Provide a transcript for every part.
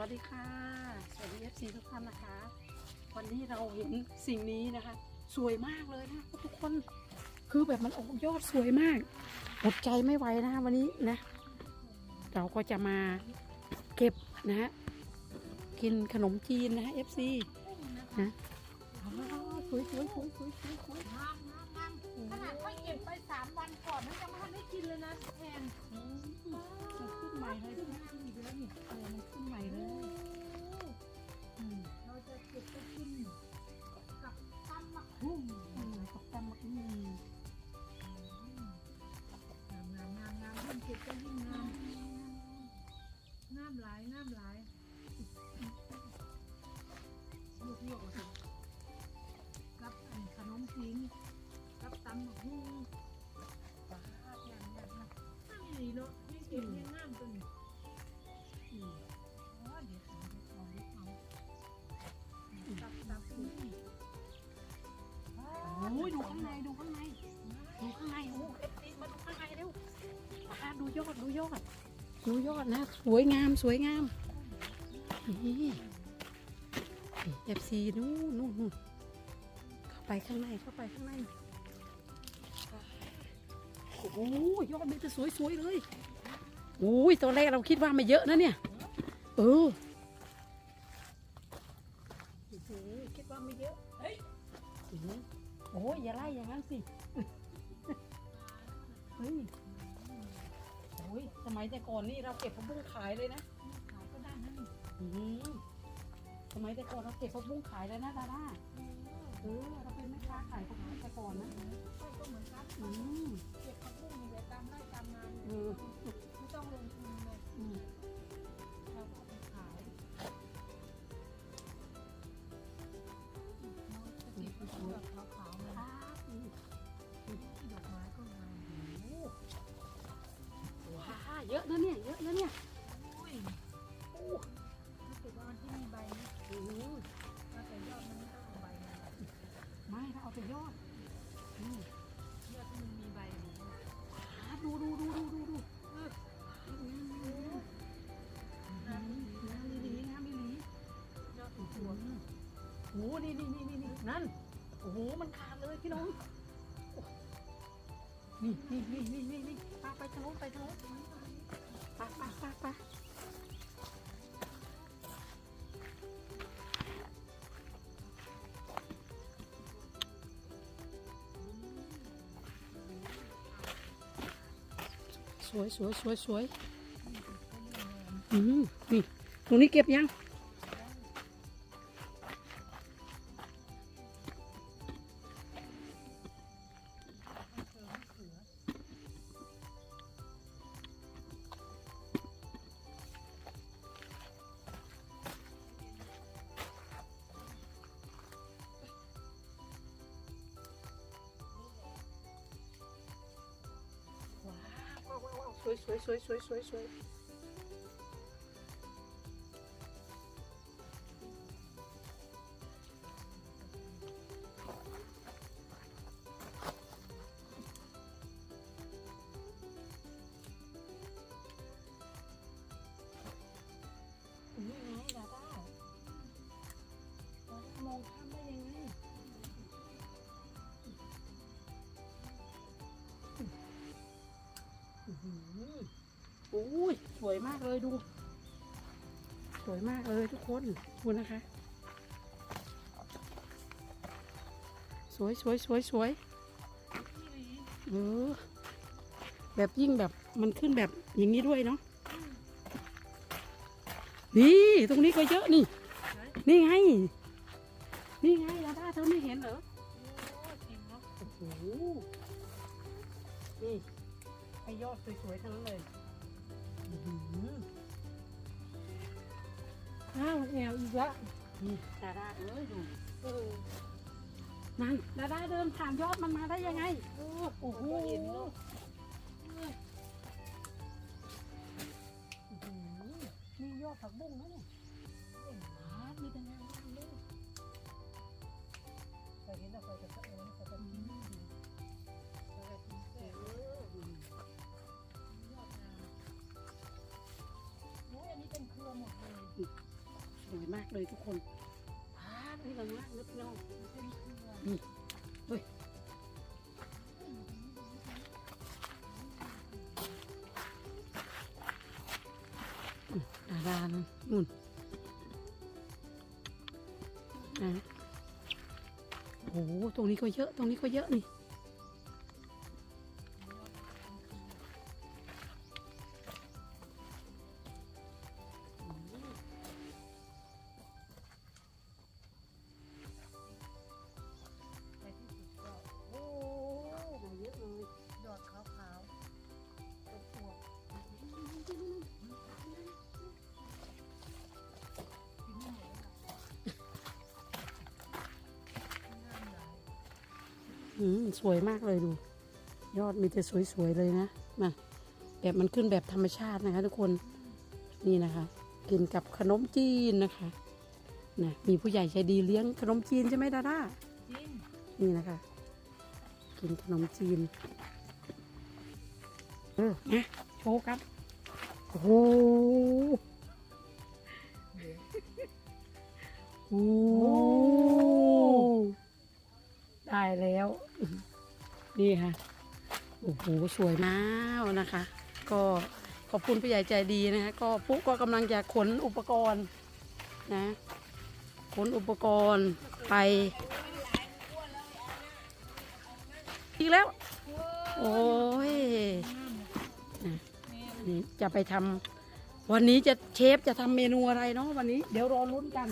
วัสดีค่ะ สวัสดีเอฟซีทุกท่านนะคะ วันนี้เราเห็นสิ่งนี้นะคะ สวยมากเลยนะทุกคน คือแบบมันออกยอดสวยมาก อดใจไม่ไหวนะคะวันนี้นะ เราก็จะมาเก็บนะฮะ กินขนมจีนนะฮะเอฟซีนะสวยสวยสวยสวยสวยสวยงามงามงามขนาดค่อยเก็บไปสามวันก่อนมันยังไม่ทันได้กินเลยนะแพนขึ้นใหม่เลยที่มันขึ้นอีกแล้วนี่เออมันขึ้นใหม่เลย ยอดดูยอด ดูยอดนะ สวยงามสวยงามนี่เอฟซีนู่นนู่นนู่นเข้าไปข้างในเข้าไปข้างในโอ้โหยอดมันจะสวยๆเลยโอ้ยตอนแรกเราคิดว่าไม่เยอะนะเนี่ย เออโอ้โหคิดว่าไม่เยอะเฮ้ยโอ้ยอย่าไล่อย่างนั้นสิเฮ้ยโอ้ยส มัยแต่ก่อนนี่เราเก็บผักบุ้งขายเลยนะขายก็ได้นะนี่อืมสมัยแต่ก่อนเราเก็บผักบุ้งขายเลยนะดาด้าเออเราเป็นแม่ค้าขายผักบุ้งแต่ก่อนนะใช่ก็เหมือนกันอืมเก็บผักบุ้งนี่แหละตามไร่ตามนาเออ เยอะนะเนี่ยเยอะนะเนี่ยอุ้ยรู้สึกว่ามันที่มีใบนะโอ้ยถ้าแต่ยอดมันไม่ต้องเอาใบมาไม่เราเอาแต่ยอดอืมยอดที่มันมีใบอยู่ว้าดูดูดูดูดูดูเอออืมอืมอืมอืมงามอีหลีงามอีหลียอดโอ้สโหวยโอ้โหนี่นี่นี่นี่นี่นั่นโอ้โหมันขาดเลยพี่น้องนี่นี่นี่นี่นี่นี่ไปไปทางโน้นไปทางโน้นไปไปไปไปสวยสวยสวยสวยอืมนี่ ตรงนี้เก็บยัง ว้าวว้าวสวยสวยสวยสวยสวยสวย อ้ยสวยมากเลยดู สวยมากเลยทุกคนดูนะคะ สวยสวยสวยสวยเออแบบยิ่งแบบมันขึ้นแบบอย่างนี้ด้วยเนาะนี่ตรงนี้ก็เยอะนี่ นี่ไง นี่ไงดาด้าเธอไม่เห็นเหรอโอ้จริงเนาะโอ้โหนี่ไอยอดสวยๆทั้งนั้นเลย อื้อหืออ้าวแอวอีกละดาดาเอ้ยดูเออนั่นดาดาเดินผ่านยอดมันมาได้ยังไงโอ้โหเห็นเนาะนี่ยอดผักบุ้งนะเนี่ยหามีแต่งานๆเลยเคยเห็นแต่เคยจะเออเคยจะกินากเลยทุกคนพาดนี่เหลืองมากนะพี่น้องนี่เฮ้ยอืมดารานะนู่นนะโอ้โหตรงนี้ก็เยอะ ตรงนี้ก็เยอะนี่ใน สวยมากเลยดู ยอดมีแต่สวยๆเลยนะมาแบบมันขึ้นแบบธรรมชาตินะคะ ทุกคนนี่นะคะ กินกับขนมจีนนะคะนะมีผู้ใหญ่ใจดีเลี้ยงขนมจีนใช่ไหมดาด้าจริงนี่นะคะ กินขนมจีนเออนะโชว์ครับโอ้โหโอ้ ได้แล้ว นี่ค่ะ โอ้โห สวยมากนะคะ ก็ขอบคุณผู้ใหญ่ใจดีนะคะ ก็ปุ๊กก็กำลังจะขนอุปกรณ์นะ ขนอุปกรณ์ไป อีกแล้ว โอ้ยนะนี่จะไปทำวันนี้จะเชฟจะทำเมนูอะไรเนาะวันนี้ เดี๋ยวรอลุ้นกัน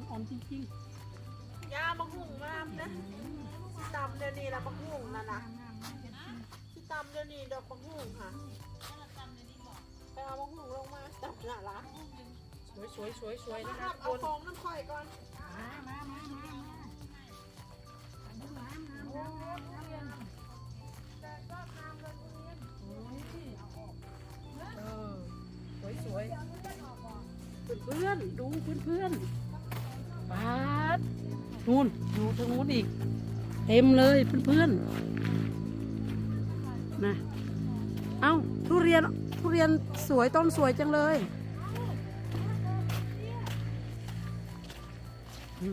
อ้โหมันอ่อนๆจริงยาบักหุ่งมามนะสิตำเดี๋ยวนี้ละบักหุ่งนะนะสิตำเดี๋ยวนี้ดอกบักหุ่งค่ะไปเอาบักหุ่งลงมาตำหน่ะละๆสวยสวยสวยสวยๆมานะคคะรับทุกคนเอาฟองน้ำข่อยก่อนมามามามามาดูน้ำน้ำน้ำน้ำเรียนแต่ก็ทำเลยทุเรียนโอ้ยเออสวยสวยเพื่อนๆดูเพื่อนๆ ปาดนู่นดูทางนู้นอีก เต็มเลยเพื่อนๆนะเอ้าทุเรียนทุเรียนสวยต้นสวยจังเลยอื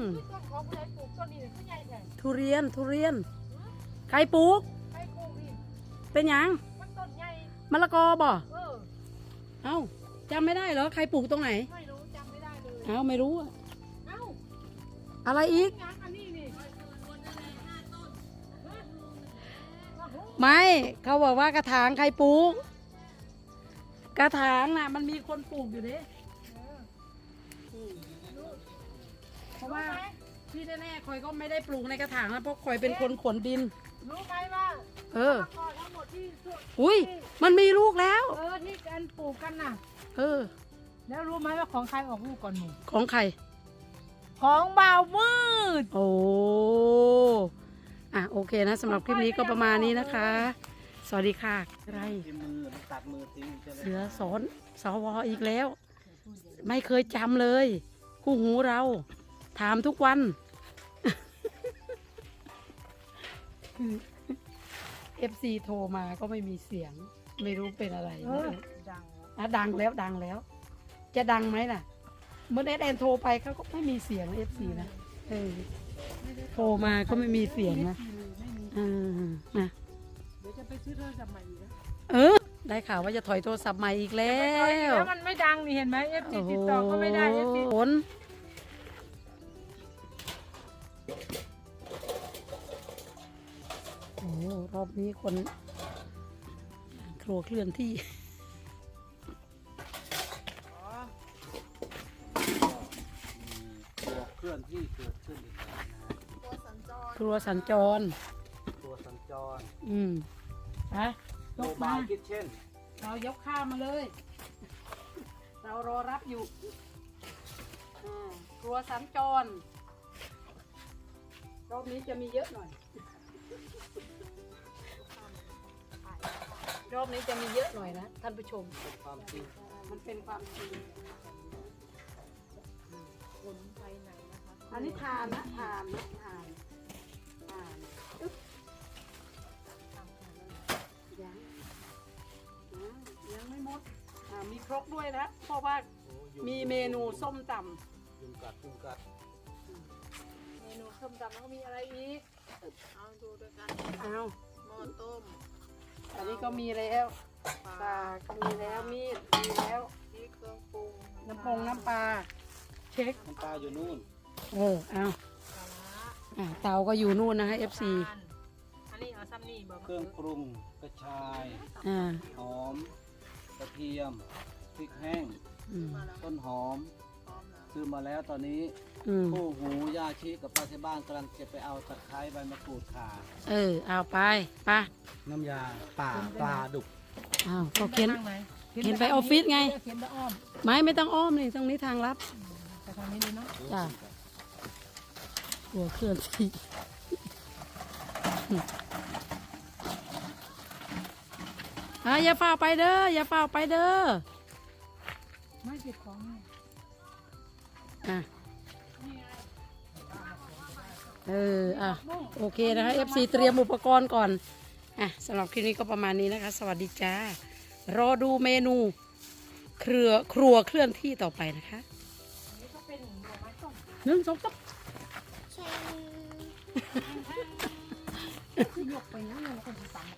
มต้นของผู้ใหญ่ปลูกต้นนี้ผู้ใหญ่แท้ทุเรียนทุเรียนใครปลูกใครปลูกนี่เป็นหยังมันต้นใหญ่มะละกอบ่เออเอ้าจำไม่ได้เหรอใครปลูกตรงไหนไม่รู้จำไม่ได้เลยเอ้าไม่รู้อะเอ้า อะไรอีกงานอันนี้นี่ไม่เขาบอกว่ากระถางใครปลูก กระถางน่ะ มันมีคนปลูกอยู่เด้เพราะว่าที่แน่ๆคอยก็ไม่ได้ปลูกในกระถางนะเพราะคอยเป็นคนขนดิน รู้ไหมว่าเออมะกอกทั้งหมดที่สุดอุ้ยมันมีลูกแล้ว เออที่กันปลูกกันน่ะ เออ แล้วรู้ไหมว่าของใครออกลูกก่อนหนูของใคร ของบ่าวมืด โอ้อะโอเคนะสำหรับคลิปนี้ก็ประมาณนี้นะคะ สวัสดีค่ะอะไรที่มือมันตัดมือทิ้งใช่ไหมเสือสอนสวอีกแล้ว ไม่เคยจำเลย คู่หูเรา ถามทุกวันเอฟซีโทรมาก็ไม่มีเสียง ไม่รู้เป็นอะไรเออดัง อะดังแล้วดังแล้ว จะดังไหมล่ะ เมื่อแอดแอนโทรไปเขาก็ไม่มีเสียงเอฟซีนะเออโทรมาก็ไม่มีเสียงนะเออนะเดี๋ยวจะไปซื้อโทรศัพท์ใหม่อีกนะเออ ได้ข่าวว่าจะถอยโทรศัพท์ใหม่อีกแล้วแล้วมันไม่ดังนี่เห็นไหมเอฟซีติดต่อก็ไม่ได้เอฟซีโอ้โหโอ้โหรอบนี้คน ครัวเคลื่อนที่ ครัวสัญจร ตัวสัญจรอืมฮะโมบายคิทเช่นเรายกข้ามมาเลย เรารอรับอยู่อ่าครัวสัญจรรอบนี้จะมีเยอะหน่อย รอบนี้จะมีเยอะหน่อยนะท่านผู้ชมเป็นความจริงมันเป็นความจริงขนไปไหนนะคะอันนี้ทานนะทานนะทาน รกด้วยนะ เพราะว่าโอ้ยุงมีเมนูส้มตยุงกัดยุงกัดำเมนูส้มตำแล้วก็มีอะไรอีกเอาดูด้วยกันอ้าวหม้อต้มอันนี้ก็มีแล้วปปลาลาก็มีแล้วมีดมีแล้ว พริกเครื่องปรุงน้ำปงน้ำปลาเช็คน้ำปลาอยู่นู่นเออเอาปลาร้าอะเตาก็อยู่นู่นนะคะ FC อันนี้เอาซ้ำนี่บอกเครื่องปรุงกระชาย อ่าหอมกระเทียมพ ริกแห้ง อืมมาแล้วต้นหอมพร้อมแล้วซื้อมาแล้วตอนนี้อืมคู่หูย่าชีกับป้าที่บ้านกำลังจะไปเอาตะไคร้ใบมะกรูดข่าเออ เอาไปไป น้ำยาป่าปลาดุกอ้าวก็เข็นทางไหนเข็นไปออฟฟิศไง เข็นไปอ้อมไม่ไม่ต้องอ้อมนี่ตรงนี้ทางลัดไปทางนี้เลยเนาะจ้ะหัวเคลื่อนที่อะอย่าเฝ้าไปเด้อ อย่าเฝ้าไปเด้อ ไม่เก็บของอะเอออะโอเคนะคะ FC เตรียมอุปกรณ์ก่อนอะสำหรับคลิปนี้ก็ประมาณนี้นะคะ สวัสดีจ้ารอดูเมนูเครือครัวเคลื่อนที่ต่อไปนะคะหนึ่งสองสามคือยกไปนั่น